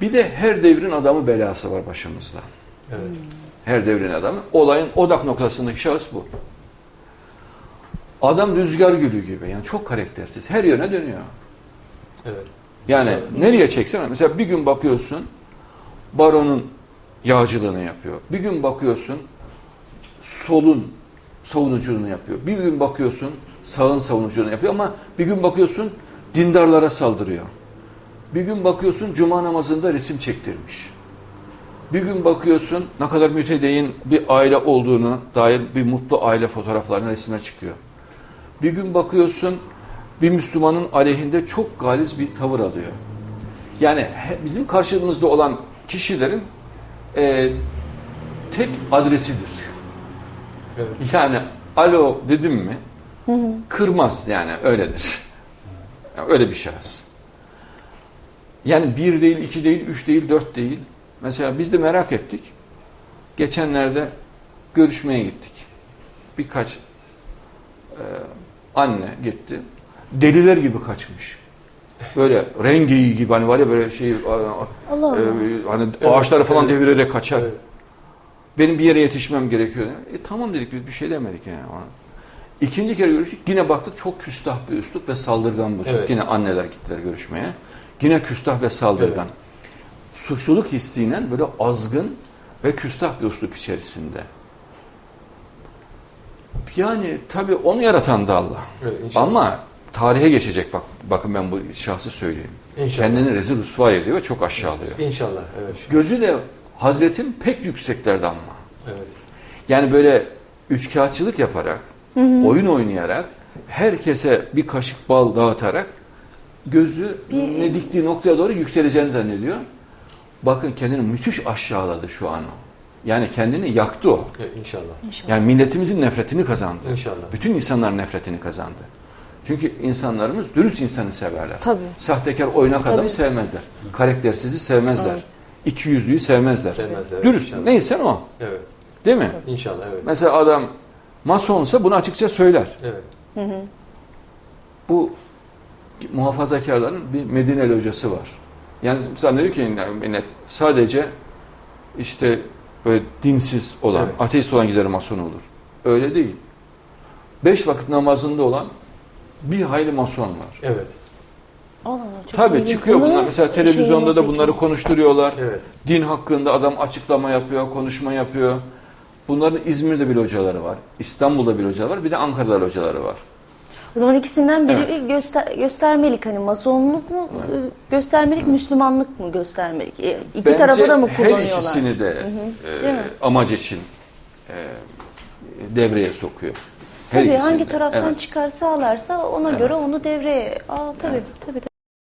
Bir de her devrin adamı belası var başımızda. Evet. Her devrin adamı. Olayın odak noktasındaki şahıs bu. Adam rüzgar gülü gibi. Yani çok karaktersiz. Her yöne dönüyor. Evet. Yani Güzel. nereye çeksen mesela bir gün bakıyorsun baronun yağcılığını yapıyor. Bir gün bakıyorsun solun savunuculuğunu yapıyor. Bir gün bakıyorsun sağın savunuculuğunu yapıyor ama bir gün bakıyorsun dindarlara saldırıyor. Bir gün bakıyorsun cuma namazında resim çektirmiş. Bir gün bakıyorsun ne kadar mütedeyyin bir aile olduğunu dair bir mutlu aile fotoğraflarına resimler çıkıyor. Bir gün bakıyorsun bir Müslümanın aleyhinde çok galiz bir tavır alıyor. Yani bizim karşımızda olan kişilerin e, tek adresidir. Evet. Yani alo dedim mi kırmaz yani öyledir. Yani öyle bir şahıs. Yani bir değil, iki değil, üç değil, dört değil. Mesela biz de merak ettik. Geçenlerde görüşmeye gittik. Birkaç e, anne gitti. Deliler gibi kaçmış. Böyle rengeyi gibi hani var ya böyle şey Allah Allah. e, hani Evet, ağaçları falan evet. devirerek kaçar. Evet. Benim bir yere yetişmem gerekiyor. E, tamam dedik biz bir şey demedik yani. ona. İkinci kere görüştük. Yine baktık çok küstah bir üslup ve saldırgan bir üslup. Evet. Yine anneler gittiler görüşmeye. Yine küstah ve saldırgan. Suçluluk hissiyle böyle azgın ve küstah bir üslup içerisinde. Yani tabii onu yaratan da Allah. Evet, inşallah. Ama tarihe geçecek bak. Bakın ben bu şahsı söyleyeyim. İnşallah. Kendini rezil rüsva ediyor ve çok aşağılıyor. İnşallah. Evet. Gözü de Hazretin pek yükseklerde ama. Evet. Yani böyle üçkağıtçılık yaparak, oyun oynayarak, herkese bir kaşık bal dağıtarak gözü Bir- ne diktiği noktaya doğru yükseleceğini zannediyor. Bakın kendini müthiş aşağıladı şu an o. Yani kendini yaktı o. Evet, İnşallah. İnşallah. Yani milletimizin nefretini kazandı. İnşallah. Bütün insanların nefretini kazandı. Çünkü insanlarımız dürüst insanı severler. Tabii. Sahtekar oynak adamı Tabii. sevmezler. Karaktersizi sevmezler. Evet. İki yüzlüyü sevmezler. Sevmezler, Dürüst. inşallah. Neysen o. Evet. Değil mi? İnşallah. Evet. Mesela adam masonsa bunu açıkça söyler. Evet. Bu muhafazakarların bir Medineli hocası var. Yani zannediyor ki millet sadece işte böyle dinsiz olan, Evet. ateist olan gider mason olur. Öyle değil. Beş vakit namazında olan bir hayli mason var. Evet. Allah Allah, Tabii çıkıyor bunlar. Mesela televizyonda da bunları konuşturuyorlar. Evet. Din hakkında adam açıklama yapıyor, konuşma yapıyor. Bunların İzmir'de bir hocaları var. İstanbul'da bir hoca var. Bir de Ankara'da hocaları var. O zaman ikisinden biri göster, göstermelik hani masonluk mu e, göstermelik Müslümanlık mı göstermelik? E, İki Bence tarafı da mı her kullanıyorlar? ikisini de e, Değil mi? amaç için e, devreye sokuyor. Her Tabii ikisini hangi taraftan Evet. çıkar sağlarsa ona Evet. göre onu devreye. Aa tabii Evet. tabii. tabii.